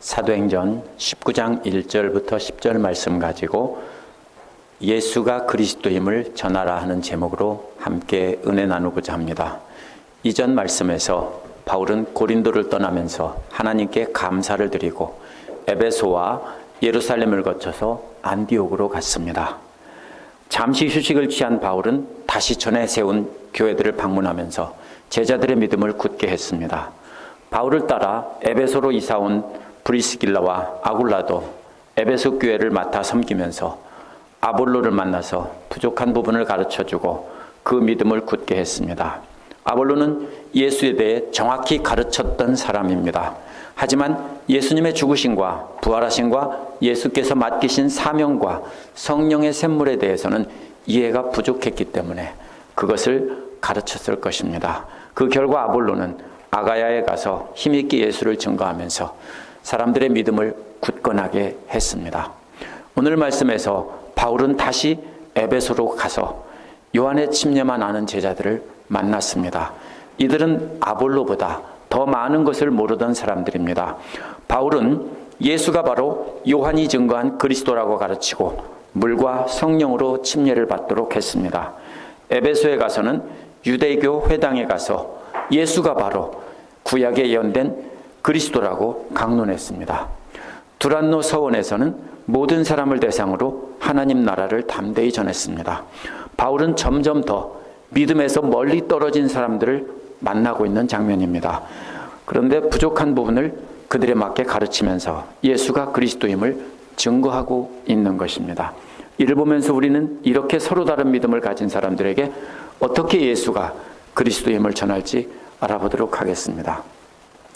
사도행전 19장 1절부터 10절 말씀 가지고 예수가 그리스도임을 전하라 하는 제목으로 함께 은혜 나누고자 합니다. 이전 말씀에서 바울은 고린도를 떠나면서 하나님께 감사를 드리고 에베소와 예루살렘을 거쳐서 안디옥으로 갔습니다. 잠시 휴식을 취한 바울은 다시 전에 세운 교회들을 방문하면서 제자들의 믿음을 굳게 했습니다. 바울을 따라 에베소로 이사온 브리스길라와 아굴라도 에베소 교회를 맡아 섬기면서 아볼로를 만나서 부족한 부분을 가르쳐 주고 그 믿음을 굳게 했습니다. 아볼로는 예수에 대해 정확히 가르쳤던 사람입니다. 하지만 예수님의 죽으심과 부활하심과 예수께서 맡기신 사명과 성령의 샘물에 대해서는 이해가 부족했기 때문에 그것을 가르쳤을 것입니다. 그 결과 아볼로는 아가야에 가서 힘있게 예수를 증거하면서 사람들의 믿음을 굳건하게 했습니다. 오늘 말씀에서 바울은 다시 에베소로 가서 요한의 침례만 아는 제자들을 만났습니다. 이들은 아볼로보다 더 많은 것을 모르던 사람들입니다. 바울은 예수가 바로 요한이 증거한 그리스도라고 가르치고 물과 성령으로 침례를 받도록 했습니다. 에베소에 가서는 유대교 회당에 가서 예수가 바로 구약에 예언된 그리스도라고 강론했습니다. 두란노 서원에서는 모든 사람을 대상으로 하나님 나라를 담대히 전했습니다. 바울은 점점 더 믿음에서 멀리 떨어진 사람들을 만나고 있는 장면입니다. 그런데 부족한 부분을 그들에 맞게 가르치면서 예수가 그리스도임을 증거하고 있는 것입니다. 이를 보면서 우리는 이렇게 서로 다른 믿음을 가진 사람들에게 어떻게 예수가 그리스도임을 전할지 알아보도록 하겠습니다.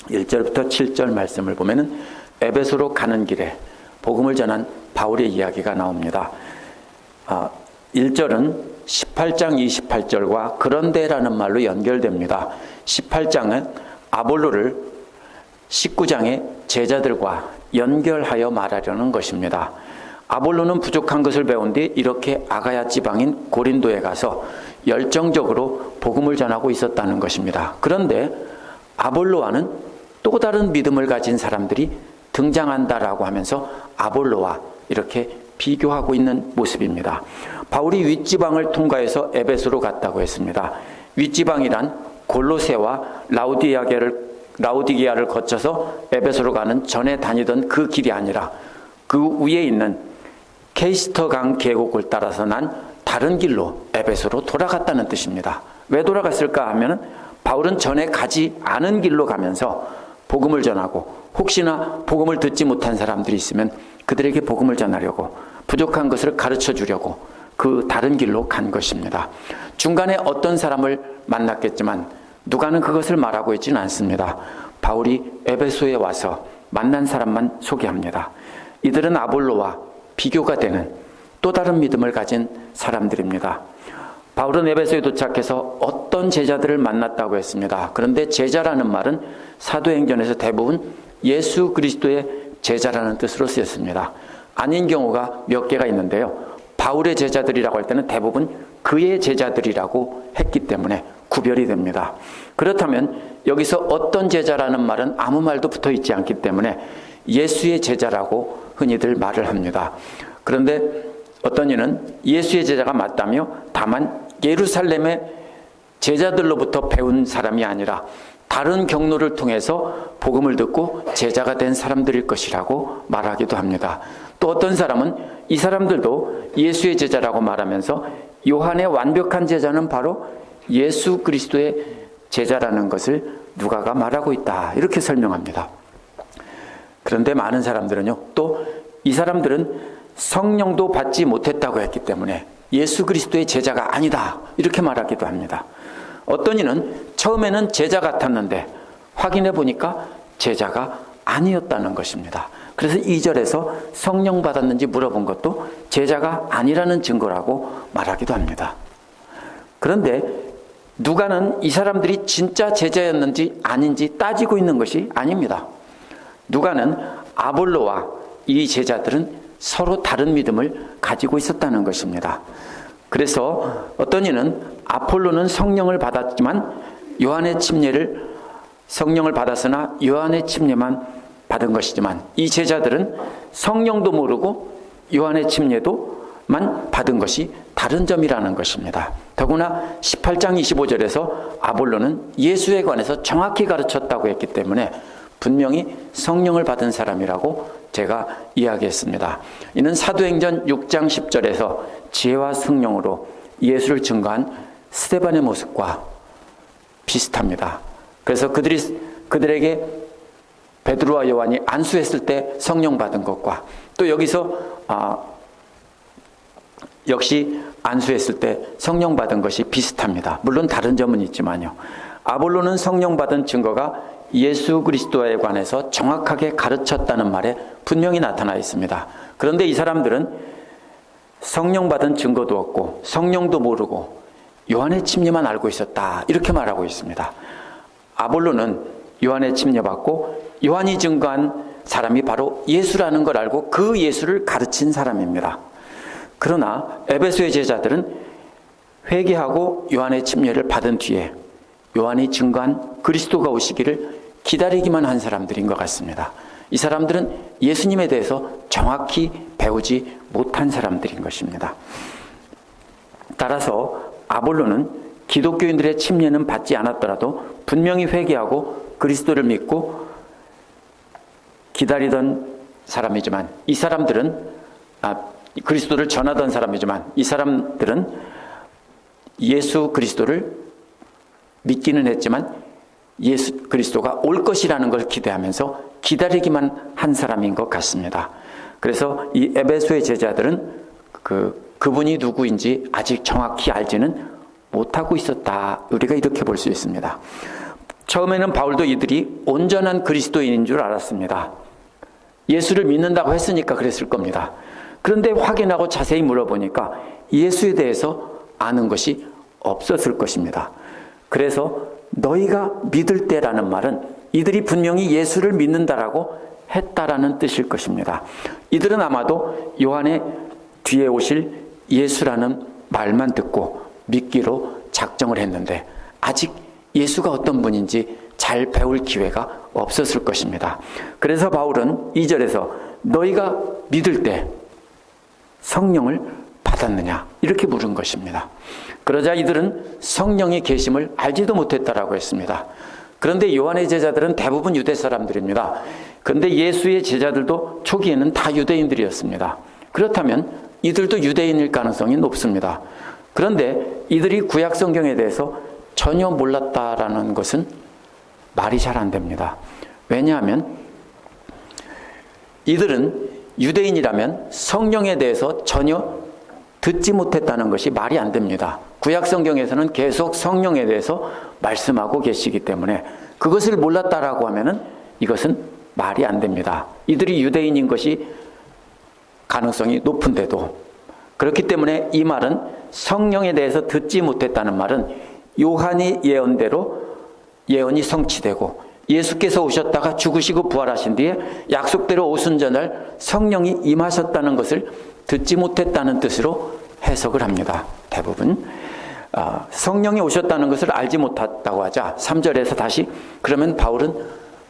1절부터 7절 말씀을 보면은 에베소로 가는 길에 복음을 전한 바울의 이야기가 나옵니다. 아, 1절은 18장 28절과 그런데라는 말로 연결됩니다. 18장은 아볼로를 19장의 제자들과 연결하여 말하려는 것입니다. 아볼로는 부족한 것을 배운 뒤 이렇게 아가야 지방인 고린도에 가서 열정적으로 복음을 전하고 있었다는 것입니다. 그런데 아볼로와는 또 다른 믿음을 가진 사람들이 등장한다라고 하면서 아볼로와 이렇게 비교하고 있는 모습입니다. 바울이 윗지방을 통과해서 에베소로 갔다고 했습니다. 윗지방이란 골로세와 라우디아게를 라우디게아를 거쳐서 에베소로 가는 전에 다니던 그 길이 아니라 그 위에 있는 케이스터강 계곡을 따라서 난 다른 길로 에베소로 돌아갔다는 뜻입니다. 왜 돌아갔을까 하면은 바울은 전에 가지 않은 길로 가면서 복음을 전하고 혹시나 복음을 듣지 못한 사람들이 있으면 그들에게 복음을 전하려고 부족한 것을 가르쳐 주려고 그 다른 길로 간 것입니다. 중간에 어떤 사람을 만났겠지만 누가는 그것을 말하고 있지는 않습니다. 바울이 에베소에 와서 만난 사람만 소개합니다. 이들은 아볼로와 비교가 되는 또 다른 믿음을 가진 사람들입니다. 바울은 에베소에 도착해서 어떤 제자들을 만났다고 했습니다. 그런데 제자라는 말은 사도행전에서 대부분 예수 그리스도의 제자라는 뜻으로 쓰였습니다. 아닌 경우가 몇 개가 있는데요. 바울의 제자들이라고 할 때는 대부분 그의 제자들이라고 했기 때문에 구별이 됩니다. 그렇다면 여기서 어떤 제자라는 말은 아무 말도 붙어 있지 않기 때문에 예수의 제자라고 흔히들 말을 합니다. 그런데 어떤 이는 예수의 제자가 맞다며 다만 예루살렘의 제자들로부터 배운 사람이 아니라 다른 경로를 통해서 복음을 듣고 제자가 된 사람들일 것이라고 말하기도 합니다. 또 어떤 사람은 이 사람들도 예수의 제자라고 말하면서 요한의 완벽한 제자는 바로 예수 그리스도의 제자라는 것을 누가가 말하고 있다. 이렇게 설명합니다. 그런데 많은 사람들은요, 또 이 사람들은 성령도 받지 못했다고 했기 때문에 예수 그리스도의 제자가 아니다. 이렇게 말하기도 합니다. 어떤 이는 처음에는 제자 같았는데 확인해 보니까 제자가 아니었다는 것입니다. 그래서 2절에서 성령 받았는지 물어본 것도 제자가 아니라는 증거라고 말하기도 합니다. 그런데 누가는 이 사람들이 진짜 제자였는지 아닌지 따지고 있는 것이 아닙니다. 누가는 아볼로와 이 제자들은 서로 다른 믿음을 가지고 있었다는 것입니다. 그래서 어떤 이는 아폴로는 성령을 받았지만 요한의 침례를 성령을 받았으나 요한의 침례만 받은 것이지만 이 제자들은 성령도 모르고 요한의 침례도만 받은 것이 다른 점이라는 것입니다. 더구나 18장 25절에서 아볼로는 예수에 관해서 정확히 가르쳤다고 했기 때문에 분명히 성령을 받은 사람이라고 제가 이야기했습니다. 이는 사도행전 6장 10절에서 지혜와 성령으로 예수를 증거한 스테반의 모습과 비슷합니다. 그래서 그들이 그들에게 베드로와 요한이 안수했을 때 성령 받은 것과 또 여기서 아, 역시 안수했을 때 성령 받은 것이 비슷합니다. 물론 다른 점은 있지만요. 아볼로는 성령 받은 증거가 예수 그리스도에 관해서 정확하게 가르쳤다는 말에 분명히 나타나 있습니다. 그런데 이 사람들은 성령 받은 증거도 없고 성령도 모르고 요한의 침례만 알고 있었다. 이렇게 말하고 있습니다. 아볼로는 요한의 침례받고 요한이 증거한 사람이 바로 예수라는 걸 알고 그 예수를 가르친 사람입니다. 그러나 에베소의 제자들은 회개하고 요한의 침례를 받은 뒤에 요한이 증거한 그리스도가 오시기를 기다리기만 한 사람들인 것 같습니다. 이 사람들은 예수님에 대해서 정확히 배우지 못한 사람들인 것입니다. 따라서 아볼로는 기독교인들의 침례는 받지 않았더라도 분명히 회개하고 그리스도를 믿고 기다리던 사람이지만 이 사람들은 아, 그리스도를 전하던 사람이지만 이 사람들은 예수 그리스도를 믿기는 했지만 예수 그리스도가 올 것이라는 걸 기대하면서 기다리기만 한 사람인 것 같습니다. 그래서 이 에베소의 제자들은 그 그분이 누구인지 아직 정확히 알지는 못하고 있었다. 우리가 이렇게 볼 수 있습니다. 처음에는 바울도 이들이 온전한 그리스도인인 줄 알았습니다. 예수를 믿는다고 했으니까 그랬을 겁니다. 그런데 확인하고 자세히 물어보니까 예수에 대해서 아는 것이 없었을 것입니다. 그래서 너희가 믿을 때라는 말은 이들이 분명히 예수를 믿는다라고 했다라는 뜻일 것입니다. 이들은 아마도 요한의 뒤에 오실 예수라는 말만 듣고 믿기로 작정을 했는데 아직 예수가 어떤 분인지 잘 배울 기회가 없었을 것입니다. 그래서 바울은 2절에서 너희가 믿을 때 성령을 받았느냐? 이렇게 물은 것입니다. 그러자 이들은 성령의 계심을 알지도 못했다라고 했습니다. 그런데 요한의 제자들은 대부분 유대 사람들입니다. 그런데 예수의 제자들도 초기에는 다 유대인들이었습니다. 그렇다면 이들도 유대인일 가능성이 높습니다. 그런데 이들이 구약 성경에 대해서 전혀 몰랐다라는 것은 말이 잘 안 됩니다. 왜냐하면 이들은 유대인이라면 성령에 대해서 전혀 듣지 못했다는 것이 말이 안 됩니다. 구약 성경에서는 계속 성령에 대해서 말씀하고 계시기 때문에 그것을 몰랐다라고 하면은 이것은 말이 안 됩니다. 이들이 유대인인 것이 가능성이 높은데도 그렇기 때문에 이 말은 성령에 대해서 듣지 못했다는 말은 요한이 예언대로 예언이 성취되고 예수께서 오셨다가 죽으시고 부활하신 뒤에 약속대로 오순전을 성령이 임하셨다는 것을 듣지 못했다는 뜻으로 해석을 합니다. 대부분. 아, 성령이 오셨다는 것을 알지 못했다고 하자 3절에서 다시 그러면 바울은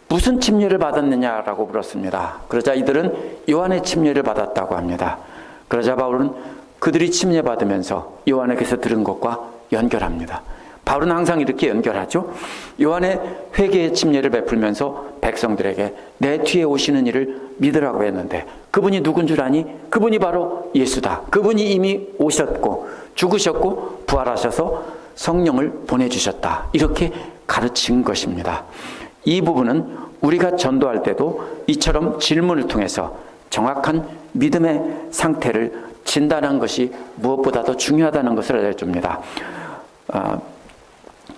무슨 침례를 받았느냐라고 물었습니다. 그러자 이들은 요한의 침례를 받았다고 합니다. 그러자 바울은 그들이 침례 받으면서 요한에게서 들은 것과 연결합니다. 바울은 항상 이렇게 연결하죠. 요한의 회개의 침례를 베풀면서 백성들에게 내 뒤에 오시는 이를 믿으라고 했는데 그분이 누군 줄 아니? 그분이 바로 예수다. 그분이 이미 오셨고 죽으셨고 부활하셔서 성령을 보내주셨다. 이렇게 가르친 것입니다. 이 부분은 우리가 전도할 때도 이처럼 질문을 통해서 정확한 믿음의 상태를 진단한 것이 무엇보다도 중요하다는 것을 알려줍니다. 어,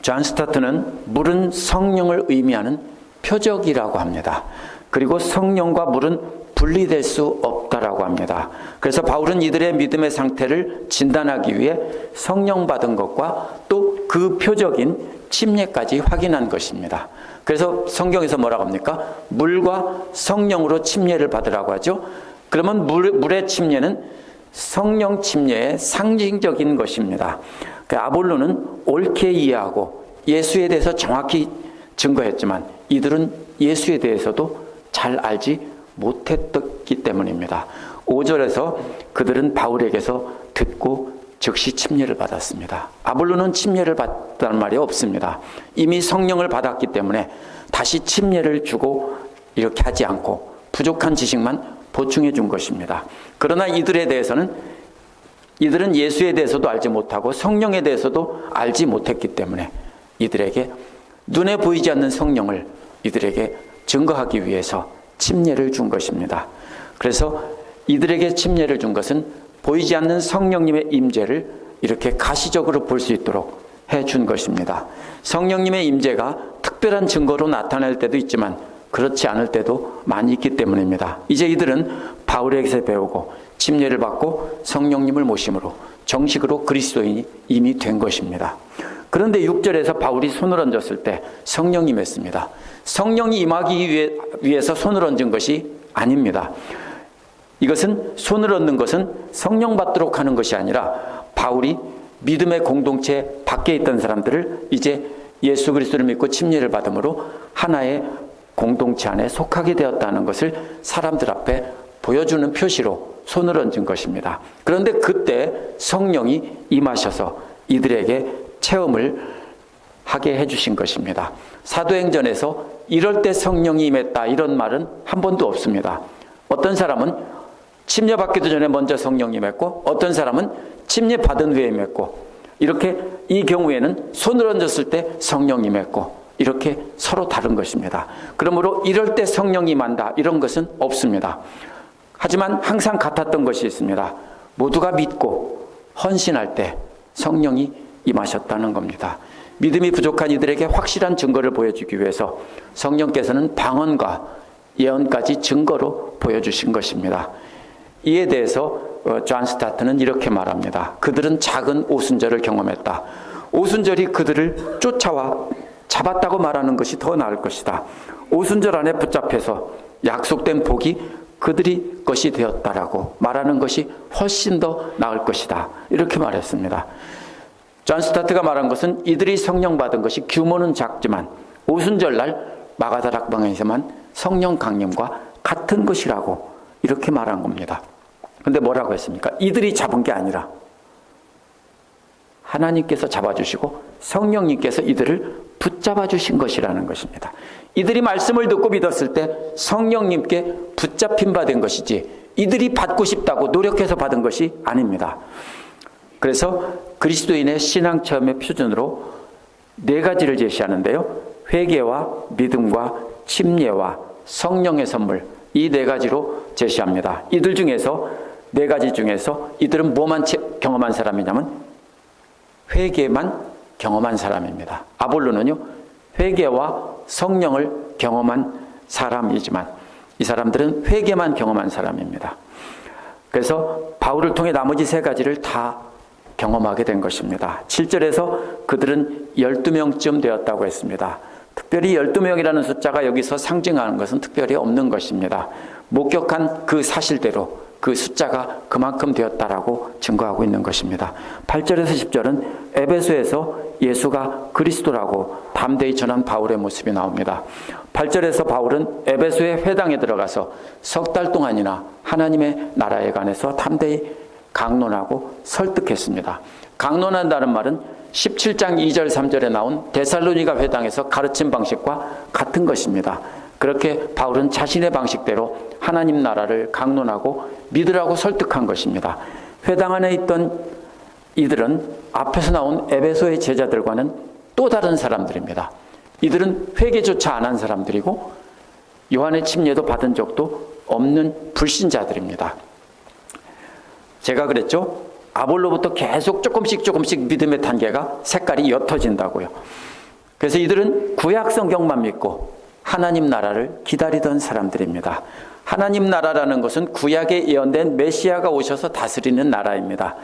존 스타트는 물은 성령을 의미하는 표적이라고 합니다. 그리고 성령과 물은 분리될 수 없다라고 합니다. 그래서 바울은 이들의 믿음의 상태를 진단하기 위해 성령 받은 것과 또 그 표적인 침례까지 확인한 것입니다. 그래서 성경에서 뭐라고 합니까? 물과 성령으로 침례를 받으라고 하죠. 그러면 물, 물의 침례는 성령 침례의 상징적인 것입니다. 그 아볼로는 옳게 이해하고 예수에 대해서 정확히 증거했지만 이들은 예수에 대해서도 잘 알지 못했기 때문입니다. 5절에서 그들은 바울에게서 듣고 즉시 침례를 받았습니다. 아볼로는 침례를 받다는 말이 없습니다. 이미 성령을 받았기 때문에 다시 침례를 주고 이렇게 하지 않고 부족한 지식만 보충해 준 것입니다. 그러나 이들에 대해서는 이들은 예수에 대해서도 알지 못하고 성령에 대해서도 알지 못했기 때문에 이들에게 눈에 보이지 않는 성령을 이들에게 증거하기 위해서 침례를 준 것입니다. 그래서 이들에게 침례를 준 것은 보이지 않는 성령님의 임재를 이렇게 가시적으로 볼 수 있도록 해 준 것입니다. 성령님의 임재가 특별한 증거로 나타날 때도 있지만 그렇지 않을 때도 많이 있기 때문입니다. 이제 이들은 바울에게서 배우고 침례를 받고 성령님을 모심으로 정식으로 그리스도인이 이미 된 것입니다. 그런데 6절에서 바울이 손을 얹었을 때 성령님 했습니다. 성령이 임하기 위해, 위해서 손을 얹은 것이 아닙니다. 이것은 손을 얹는 것은 성령 받도록 하는 것이 아니라 바울이 믿음의 공동체 밖에 있던 사람들을 이제 예수 그리스도를 믿고 침례를 받음으로 하나의 공동체 안에 속하게 되었다는 것을 사람들 앞에 보여주는 표시로 손을 얹은 것입니다. 그런데 그때 성령이 임하셔서 이들에게 체험을 하게 해주신 것입니다. 사도행전에서 이럴 때 성령이 임했다 이런 말은 한 번도 없습니다. 어떤 사람은 침례 받기도 전에 먼저 성령이 임했고 어떤 사람은 침례 받은 후에 임했고 이렇게 이 경우에는 손을 얹었을 때 성령이 임했고 이렇게 서로 다른 것입니다. 그러므로 이럴 때 성령이 임한다 이런 것은 없습니다. 하지만 항상 같았던 것이 있습니다. 모두가 믿고 헌신할 때 성령이 임하셨다는 겁니다. 믿음이 부족한 이들에게 확실한 증거를 보여주기 위해서 성령께서는 방언과 예언까지 증거로 보여주신 것입니다. 이에 대해서 어, 존 스타트는 이렇게 말합니다. 그들은 작은 오순절을 경험했다. 오순절이 그들을 쫓아와 잡았다고 말하는 것이 더 나을 것이다. 오순절 안에 붙잡혀서 약속된 복이 그들이 것이 되었다라고 말하는 것이 훨씬 더 나을 것이다. 이렇게 말했습니다. 존 스타트가 말한 것은 이들이 성령 받은 것이 규모는 작지만 오순절날 마가다 락방에서만 성령 강림과 같은 것이라고 이렇게 말한 겁니다. 근데 뭐라고 했습니까? 이들이 잡은 게 아니라 하나님께서 잡아주시고 성령님께서 이들을 붙잡아 주신 것이라는 것입니다. 이들이 말씀을 듣고 믿었을 때 성령님께 붙잡힌 바 된 것이지 이들이 받고 싶다고 노력해서 받은 것이 아닙니다. 그래서 그리스도인의 신앙 체험의 표준으로 네 가지를 제시하는데요. 회개와 믿음과 침례와 성령의 선물 이 네 가지로 제시합니다. 이들 중에서 네 가지 중에서 이들은 뭐만 경험한 사람이냐면 회개만 경험한 사람입니다. 아볼로는요. 회개와 성령을 경험한 사람이지만 이 사람들은 회개만 경험한 사람입니다. 그래서 바울을 통해 나머지 세 가지를 다 경험하게 된 것입니다. 7절에서 그들은 12명쯤 되었다고 했습니다. 특별히 12명이라는 숫자가 여기서 상징하는 것은 특별히 없는 것입니다. 목격한 그 사실대로 그 숫자가 그만큼 되었다라고 증거하고 있는 것입니다. 8절에서 10절은 에베소에서 예수가 그리스도라고 담대히 전한 바울의 모습이 나옵니다. 8절에서 바울은 에베소의 회당에 들어가서 석 달 동안이나 하나님의 나라에 관해서 담대히 강론하고 설득했습니다. 강론한다는 말은 17장 2절 3절에 나온 데살로니가 회당에서 가르친 방식과 같은 것입니다. 그렇게 바울은 자신의 방식대로 하나님 나라를 강론하고 믿으라고 설득한 것입니다. 회당 안에 있던 이들은 앞에서 나온 에베소의 제자들과는 또 다른 사람들입니다. 이들은 회개조차 안 한 사람들이고 요한의 침례도 받은 적도 없는 불신자들입니다. 제가 그랬죠? 아볼로부터 계속 조금씩 조금씩 믿음의 단계가 색깔이 옅어진다고요. 그래서 이들은 구약 성경만 믿고 하나님 나라를 기다리던 사람들입니다. 하나님 나라라는 것은 구약에 예언된 메시아가 오셔서 다스리는 나라입니다.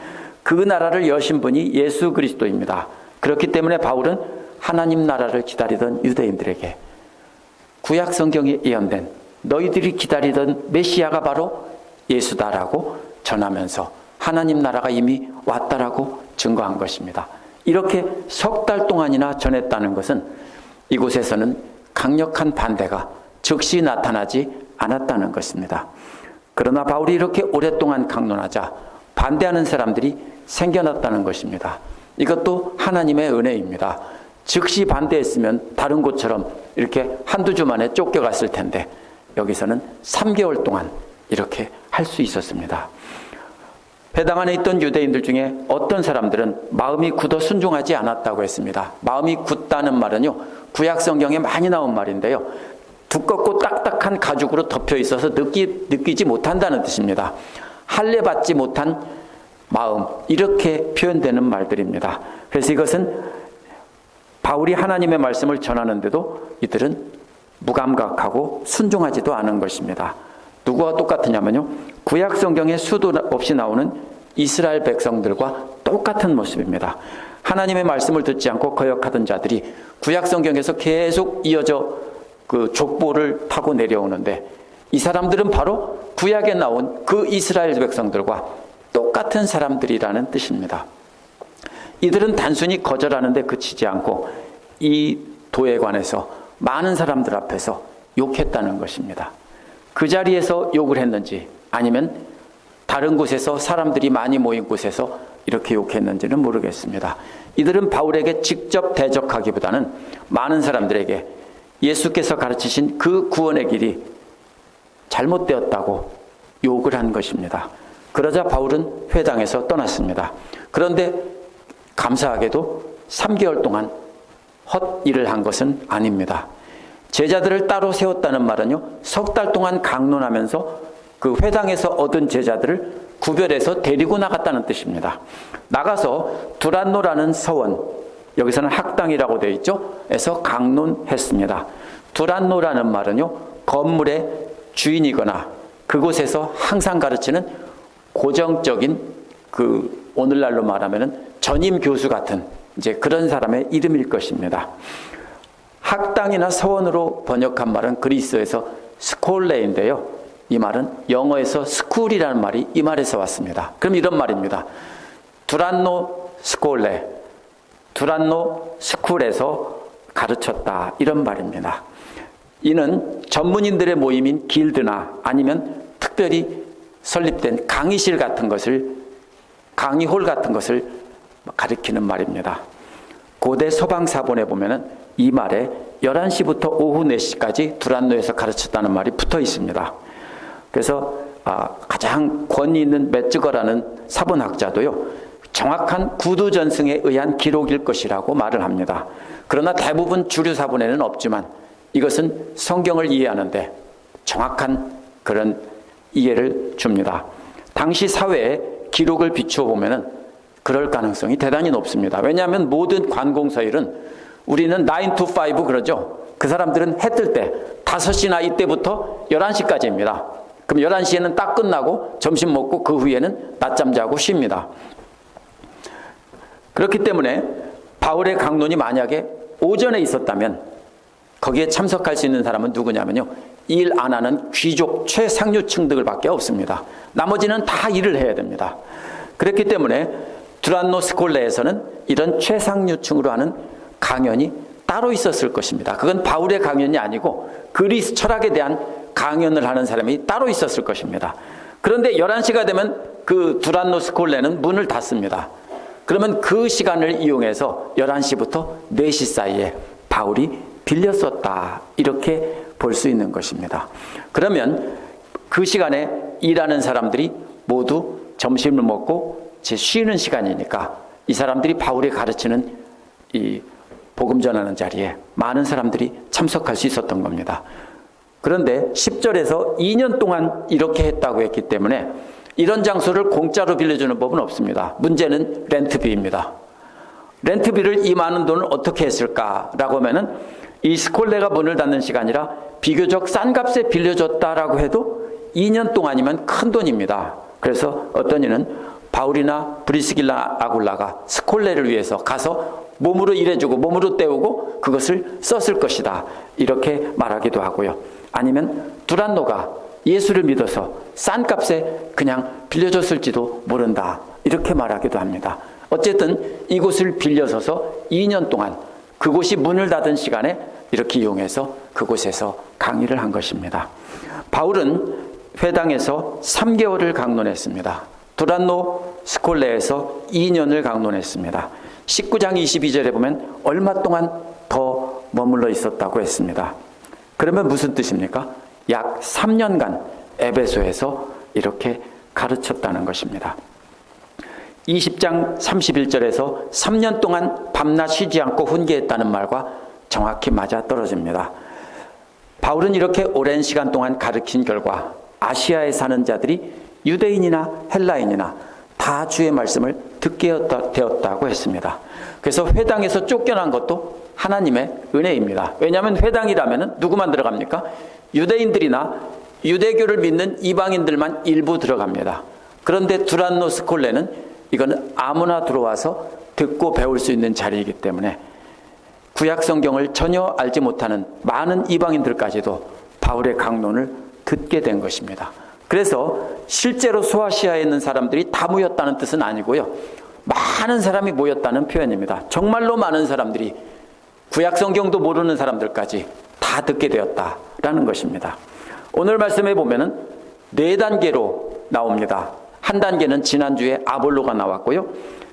그 나라를 여신 분이 예수 그리스도입니다. 그렇기 때문에 바울은 하나님 나라를 기다리던 유대인들에게 구약 성경에 예언된 너희들이 기다리던 메시아가 바로 예수다라고 전하면서 하나님 나라가 이미 왔다라고 증거한 것입니다. 이렇게 석 달 동안이나 전했다는 것은 이곳에서는 강력한 반대가 즉시 나타나지 않았다는 것입니다. 그러나 바울이 이렇게 오랫동안 강론하자 반대하는 사람들이 생겨났다는 것입니다. 이것도 하나님의 은혜입니다. 즉시 반대했으면 다른 곳처럼 이렇게 한두 주 만에 쫓겨갔을 텐데 여기서는 3개월 동안 이렇게 할 수 있었습니다. 배당 안에 있던 유대인들 중에 어떤 사람들은 마음이 굳어 순종하지 않았다고 했습니다. 마음이 굳다는 말은요, 구약 성경에 많이 나온 말인데요. 두껍고 딱딱한 가죽으로 덮여 있어서 느끼, 느끼지 못한다는 뜻입니다. 할례 받지 못한 마음, 이렇게 표현되는 말들입니다. 그래서 이것은 바울이 하나님의 말씀을 전하는데도 이들은 무감각하고 순종하지도 않은 것입니다. 누구와 똑같으냐면요. 구약 성경에 수도 없이 나오는 이스라엘 백성들과 똑같은 모습입니다. 하나님의 말씀을 듣지 않고 거역하던 자들이 구약 성경에서 계속 이어져 그 족보를 타고 내려오는데 이 사람들은 바로 구약에 나온 그 이스라엘 백성들과 똑같은 사람들이라는 뜻입니다. 이들은 단순히 거절하는데 그치지 않고 이 도에 관해서 많은 사람들 앞에서 욕했다는 것입니다. 그 자리에서 욕을 했는지 아니면 다른 곳에서 사람들이 많이 모인 곳에서 이렇게 욕했는지는 모르겠습니다. 이들은 바울에게 직접 대적하기보다는 많은 사람들에게 예수께서 가르치신 그 구원의 길이 잘못되었다고 욕을 한 것입니다. 그러자 바울은 회당에서 떠났습니다. 그런데 감사하게도 3개월 동안 헛 일을 한 것은 아닙니다. 제자들을 따로 세웠다는 말은요, 석 달 동안 강론하면서 그 회당에서 얻은 제자들을 구별해서 데리고 나갔다는 뜻입니다. 나가서 두란노라는 서원, 여기서는 학당이라고 되어 있죠? 에서 강론했습니다. 두란노라는 말은요, 건물의 주인이거나 그곳에서 항상 가르치는 고정적인 그 오늘날로 말하면은 전임 교수 같은 이제 그런 사람의 이름일 것입니다. 학당이나 서원으로 번역한 말은 그리스에서 스콜레인데요. 이 말은 영어에서 스쿨이라는 말이 이 말에서 왔습니다. 그럼 이런 말입니다. 두란노 스콜레, 두란노 스쿨에서 가르쳤다. 이런 말입니다. 이는 전문인들의 모임인 길드나 아니면 특별히 설립된 강의실 같은 것을 강의홀 같은 것을 가리키는 말입니다. 고대 서방 사본에 보면은 이 말에 11시부터 오후 4시까지 두란노에서 가르쳤다는 말이 붙어 있습니다. 그래서 아, 가장 권위 있는 메츠거라는 사본학자도요. 정확한 구두 전승에 의한 기록일 것이라고 말을 합니다. 그러나 대부분 주류 사본에는 없지만 이것은 성경을 이해하는데 정확한 그런 이해를 줍니다. 당시 사회의 기록을 비추어 보면은 그럴 가능성이 대단히 높습니다. 왜냐하면 모든 관공서일은 우리는 9 to 5 그러죠. 그 사람들은 해 뜰 때 5시나 이때부터 11시까지입니다. 그럼 11시에는 딱 끝나고 점심 먹고 그 후에는 낮잠 자고 쉽니다. 그렇기 때문에 바울의 강론이 만약에 오전에 있었다면 거기에 참석할 수 있는 사람은 누구냐면요. 일 안 하는 귀족 최상류층들밖에 없습니다. 나머지는 다 일을 해야 됩니다. 그렇기 때문에 두란노 스콜레에서는 이런 최상류층으로 하는 강연이 따로 있었을 것입니다. 그건 바울의 강연이 아니고 그리스 철학에 대한 강연을 하는 사람이 따로 있었을 것입니다. 그런데 11시가 되면 그 두란노 스콜레는 문을 닫습니다. 그러면 그 시간을 이용해서 11시부터 4시 사이에 바울이 빌려 썼다. 이렇게 볼 수 있는 것입니다. 그러면 그 시간에 일하는 사람들이 모두 점심을 먹고 제 쉬는 시간이니까 이 사람들이 바울이 가르치는 이 복음 전하는 자리에 많은 사람들이 참석할 수 있었던 겁니다. 그런데 10절에서 2년 동안 이렇게 했다고 했기 때문에 이런 장소를 공짜로 빌려주는 법은 없습니다. 문제는 렌트비입니다. 렌트비를 이 많은 돈을 어떻게 했을까라고 하면은 이 스콜레가 문을 닫는 시간이라 비교적 싼 값에 빌려줬다라고 해도 2년 동안이면 큰 돈입니다. 그래서 어떤 이는 바울이나 브리스길라 아굴라가 스콜레를 위해서 가서 몸으로 일해주고 몸으로 때우고 그것을 썼을 것이다. 이렇게 말하기도 하고요. 아니면 두란노가 예수를 믿어서 싼 값에 그냥 빌려줬을지도 모른다. 이렇게 말하기도 합니다. 어쨌든 이곳을 빌려서서 2년 동안 그곳이 문을 닫은 시간에 이렇게 이용해서 그곳에서 강의를 한 것입니다. 바울은 회당에서 3개월을 강론했습니다. 두란노 스콜레에서 2년을 강론했습니다. 19장 22절에 보면 얼마 동안 더 머물러 있었다고 했습니다. 그러면 무슨 뜻입니까? 약 3년간 에베소에서 이렇게 가르쳤다는 것입니다. 20장 31절에서 3년 동안 밤낮 쉬지 않고 훈계했다는 말과 정확히 맞아 떨어집니다. 바울은 이렇게 오랜 시간 동안 가르친 결과 아시아에 사는 자들이 유대인이나 헬라인이나 다 주의 말씀을 듣게 되었다고 했습니다. 그래서 회당에서 쫓겨난 것도 하나님의 은혜입니다. 왜냐하면 회당이라면 누구만 들어갑니까? 유대인들이나 유대교를 믿는 이방인들만 일부 들어갑니다. 그런데 두란노스 콜레는 이거는 아무나 들어와서 듣고 배울 수 있는 자리이기 때문에 구약 성경을 전혀 알지 못하는 많은 이방인들까지도 바울의 강론을 듣게 된 것입니다. 그래서 실제로 소아시아에 있는 사람들이 다 모였다는 뜻은 아니고요. 많은 사람이 모였다는 표현입니다. 정말로 많은 사람들이 구약 성경도 모르는 사람들까지 다 듣게 되었다라는 것입니다. 오늘 말씀에 보면은 네 단계로 나옵니다. 한 단계는 지난주에 아볼로가 나왔고요.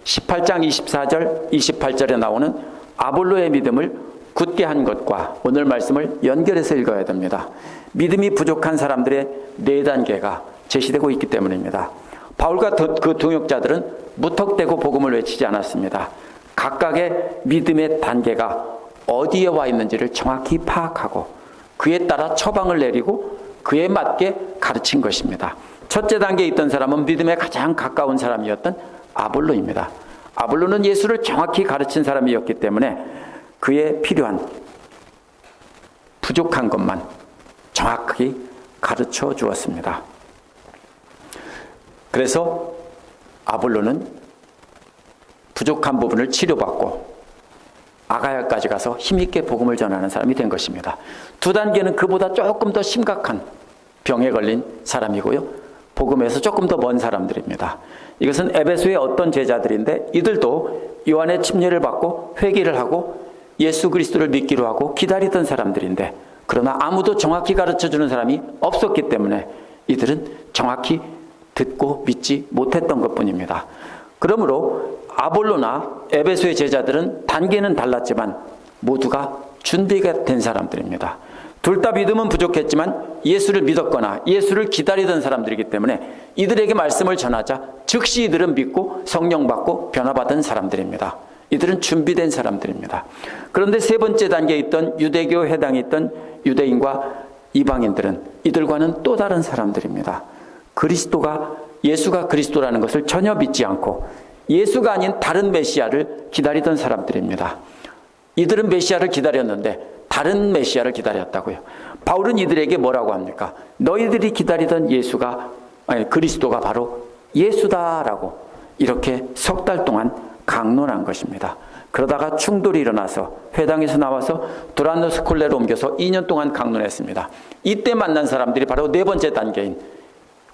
18장 24절, 28절에 나오는 아볼로의 믿음을 굳게 한 것과 오늘 말씀을 연결해서 읽어야 됩니다. 믿음이 부족한 사람들의 네 단계가 제시되고 있기 때문입니다. 바울과 그 동역자들은 무턱대고 복음을 외치지 않았습니다. 각각의 믿음의 단계가 어디에 와 있는지를 정확히 파악하고 그에 따라 처방을 내리고 그에 맞게 가르친 것입니다. 첫째 단계에 있던 사람은 믿음에 가장 가까운 사람이었던 아볼로입니다. 아볼로는 예수를 정확히 가르친 사람이었기 때문에 그에 필요한 부족한 것만 정확히 가르쳐 주었습니다. 그래서 아볼로는 부족한 부분을 치료받고 아가야까지 가서 힘있게 복음을 전하는 사람이 된 것입니다. 두 단계는 그보다 조금 더 심각한 병에 걸린 사람이고요. 복음에서 조금 더 먼 사람들입니다. 이것은 에베소의 어떤 제자들인데 이들도 요한의 침례를 받고 회개를 하고 예수 그리스도를 믿기로 하고 기다리던 사람들인데 그러나 아무도 정확히 가르쳐 주는 사람이 없었기 때문에 이들은 정확히 듣고 믿지 못했던 것 뿐입니다. 그러므로 아볼로나 에베소의 제자들은 단계는 달랐지만 모두가 준비가 된 사람들입니다. 둘 다 믿음은 부족했지만 예수를 믿었거나 예수를 기다리던 사람들이기 때문에 이들에게 말씀을 전하자 즉시 이들은 믿고 성령 받고 변화받은 사람들입니다. 이들은 준비된 사람들입니다. 그런데 세 번째 단계에 있던 유대교 해당에 있던 유대인과 이방인들은 이들과는 또 다른 사람들입니다. 그리스도가 예수가 그리스도라는 것을 전혀 믿지 않고 예수가 아닌 다른 메시아를 기다리던 사람들입니다. 이들은 메시아를 기다렸는데 다른 메시아를 기다렸다고요. 바울은 이들에게 뭐라고 합니까? 너희들이 기다리던 예수가 아니 그리스도가 바로 예수다라고 이렇게 석 달 동안 강론한 것입니다. 그러다가 충돌이 일어나서 회당에서 나와서 두란노스 콜레로 옮겨서 2년 동안 강론했습니다. 이때 만난 사람들이 바로 네 번째 단계인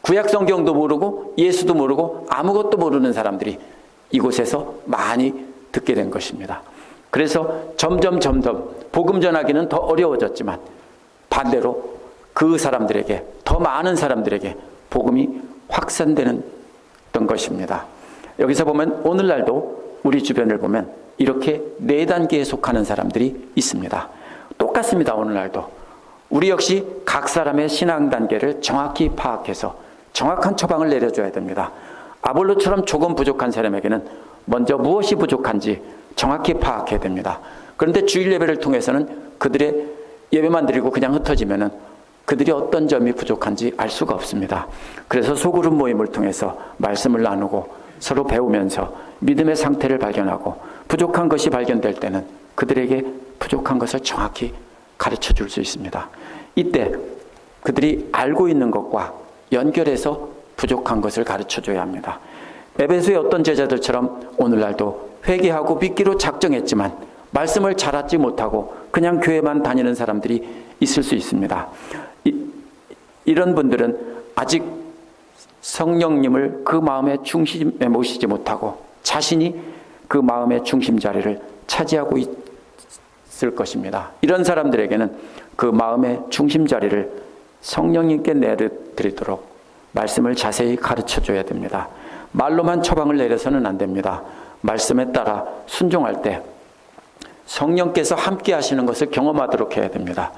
구약 성경도 모르고 예수도 모르고 아무것도 모르는 사람들이 이곳에서 많이 듣게 된 것입니다. 그래서 점점 점점 복음 전하기는 더 어려워졌지만 반대로 그 사람들에게 더 많은 사람들에게 복음이 확산되는 것입니다. 여기서 보면 오늘날도 우리 주변을 보면 이렇게 네 단계에 속하는 사람들이 있습니다. 똑같습니다. 오늘날도 우리 역시 각 사람의 신앙 단계를 정확히 파악해서 정확한 처방을 내려줘야 됩니다. 아볼로처럼 조금 부족한 사람에게는 먼저 무엇이 부족한지 정확히 파악해야 됩니다. 그런데 주일 예배를 통해서는 그들의 예배만 드리고 그냥 흩어지면은 그들이 어떤 점이 부족한지 알 수가 없습니다. 그래서 소그룹 모임을 통해서 말씀을 나누고 서로 배우면서 믿음의 상태를 발견하고 부족한 것이 발견될 때는 그들에게 부족한 것을 정확히 가르쳐 줄 수 있습니다. 이때 그들이 알고 있는 것과 연결해서 부족한 것을 가르쳐 줘야 합니다. 에베소의 어떤 제자들처럼 오늘날도 회개하고 믿기로 작정했지만 말씀을 잘 알지 못하고 그냥 교회만 다니는 사람들이 있을 수 있습니다. 이, 이런 분들은 아직 성령님을 그 마음의 중심에 모시지 못하고 자신이 그 마음의 중심 자리를 차지하고 있을 것입니다. 이런 사람들에게는 그 마음의 중심 자리를 성령님께 내드리도록 말씀을 자세히 가르쳐 줘야 됩니다. 말로만 처방을 내려서는 안 됩니다. 말씀에 따라 순종할 때 성령께서 함께 하시는 것을 경험하도록 해야 됩니다.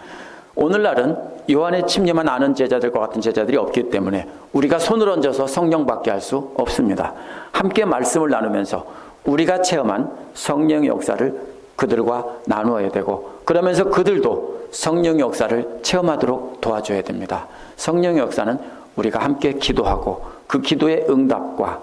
오늘날은 요한의 침례만 아는 제자들과 같은 제자들이 없기 때문에 우리가 손을 얹어서 성령 받게 할 수 없습니다. 함께 말씀을 나누면서 우리가 체험한 성령의 역사를 그들과 나누어야 되고 그러면서 그들도 성령의 역사를 체험하도록 도와줘야 됩니다. 성령의 역사는 우리가 함께 기도하고 그 기도의 응답과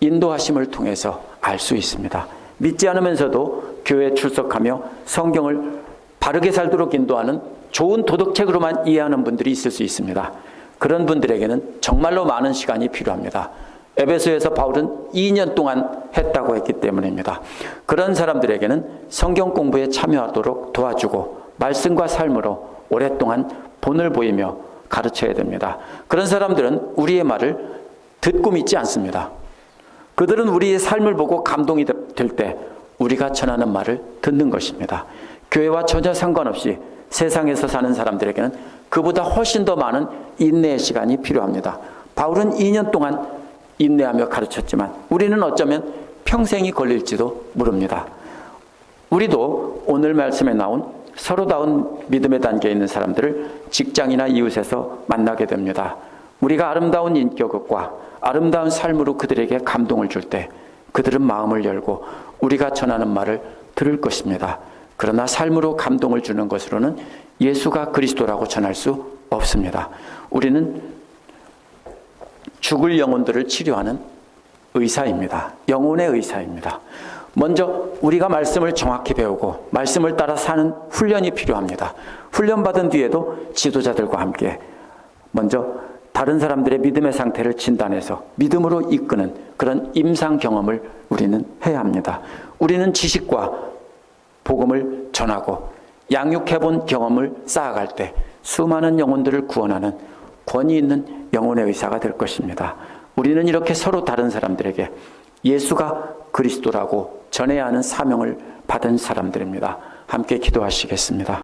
인도하심을 통해서 알 수 있습니다. 믿지 않으면서도 교회에 출석하며 성경을 바르게 살도록 인도하는 좋은 도덕책으로만 이해하는 분들이 있을 수 있습니다. 그런 분들에게는 정말로 많은 시간이 필요합니다. 에베소에서 바울은 2년 동안 했다고 했기 때문입니다. 그런 사람들에게는 성경 공부에 참여하도록 도와주고 말씀과 삶으로 오랫동안 본을 보이며 가르쳐야 됩니다. 그런 사람들은 우리의 말을 듣고 믿지 않습니다. 그들은 우리의 삶을 보고 감동이 될 때 우리가 전하는 말을 듣는 것입니다. 교회와 전혀 상관없이 세상에서 사는 사람들에게는 그보다 훨씬 더 많은 인내의 시간이 필요합니다. 바울은 2년 동안 인내하며 가르쳤지만 우리는 어쩌면 평생이 걸릴지도 모릅니다. 우리도 오늘 말씀에 나온 서로다운 믿음의 단계에 있는 사람들을 직장이나 이웃에서 만나게 됩니다. 우리가 아름다운 인격과 아름다운 삶으로 그들에게 감동을 줄 때 그들은 마음을 열고 우리가 전하는 말을 들을 것입니다. 그러나 삶으로 감동을 주는 것으로는 예수가 그리스도라고 전할 수 없습니다. 우리는 죽을 영혼들을 치료하는 의사입니다. 영혼의 의사입니다. 먼저 우리가 말씀을 정확히 배우고 말씀을 따라 사는 훈련이 필요합니다. 훈련받은 뒤에도 지도자들과 함께 먼저 다른 사람들의 믿음의 상태를 진단해서 믿음으로 이끄는 그런 임상 경험을 우리는 해야 합니다. 우리는 지식과 복음을 전하고 양육해본 경험을 쌓아갈 때 수많은 영혼들을 구원하는 권위 있는 영혼의 의사가 될 것입니다. 우리는 이렇게 서로 다른 사람들에게 예수가 그리스도라고 전해야 하는 사명을 받은 사람들입니다. 함께 기도하시겠습니다.